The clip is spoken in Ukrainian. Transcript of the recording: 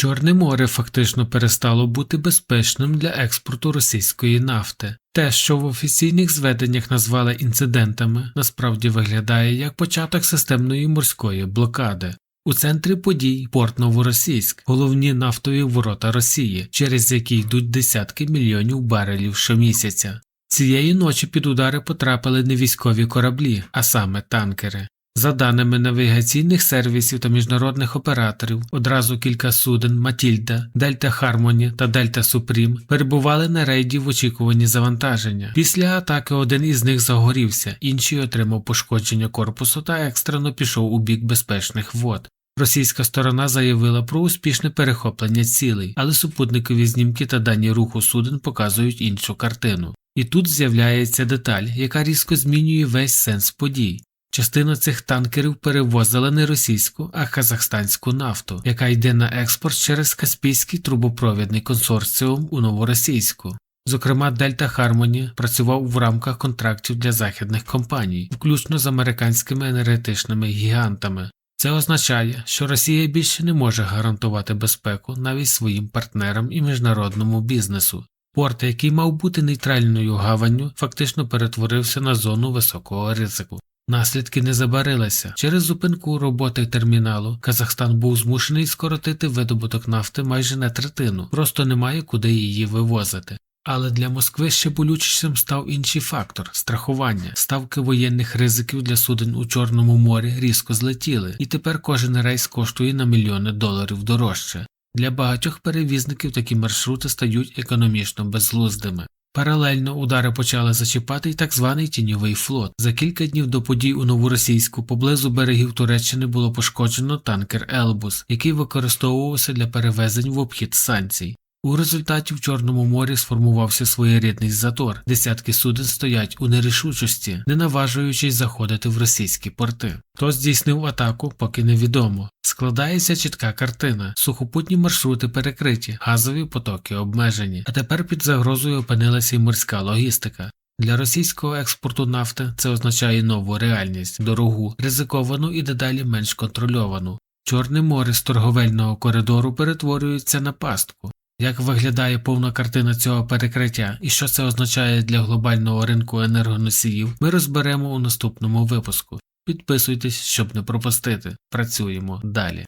Чорне море фактично перестало бути безпечним для експорту російської нафти. Те, що в офіційних зведеннях назвали інцидентами, насправді виглядає як початок системної морської блокади. У центрі подій порт Новоросійськ, головні нафтові ворота Росії, через які йдуть десятки мільйонів барелів щомісяця. Цієї ночі під удари потрапили не військові кораблі, а саме танкери. За даними навігаційних сервісів та міжнародних операторів, одразу кілька суден Матільда, Дельта Хармоні та Дельта Супрім перебували на рейді в очікуванні завантаження. Після атаки один із них загорівся, інший отримав пошкодження корпусу та екстрено пішов у бік безпечних вод. Російська сторона заявила про успішне перехоплення цілей, але супутникові знімки та дані руху суден показують іншу картину. І тут з'являється деталь, яка різко змінює весь сенс подій. Частина цих танкерів перевозила не російську, а казахстанську нафту, яка йде на експорт через Каспійський трубопровідний консорціум у Новоросійську. Зокрема, Дельта Хармоні працював в рамках контрактів для західних компаній, включно з американськими енергетичними гігантами. Це означає, що Росія більше не може гарантувати безпеку навіть своїм партнерам і міжнародному бізнесу. Порт, який мав бути нейтральною гаванню, фактично перетворився на зону високого ризику. Наслідки не забарилися. Через зупинку роботи терміналу Казахстан був змушений скоротити видобуток нафти майже на третину, просто немає куди її вивозити. Але для Москви ще болючішим став інший фактор страхування. Ставки воєнних ризиків для суден у Чорному морі різко злетіли, і тепер кожен рейс коштує на мільйони доларів дорожче. Для багатьох перевізників такі маршрути стають економічно безглуздими. Паралельно удари почали зачіпати й так званий тіньовий флот. За кілька днів до подій у новоросійську поблизу берегів Туреччини було пошкоджено танкер Елбус, який використовувався для перевезень в обхід санкцій. У результаті в Чорному морі сформувався своєрідний затор. Десятки суден стоять у нерішучості, не наважуючись заходити в російські порти. Хто здійснив атаку, поки невідомо. Складається чітка картина. Сухопутні маршрути перекриті, газові потоки обмежені, а тепер під загрозою опинилася й морська логістика. Для російського експорту нафти це означає нову реальність, дорогу, ризиковану і дедалі менш контрольовану. Чорне море з торговельного коридору перетворюється на пастку. Як виглядає повна картина цього перекриття і що це означає для глобального ринку енергоносіїв, ми розберемо у наступному випуску. Підписуйтесь, щоб не пропустити. Працюємо далі.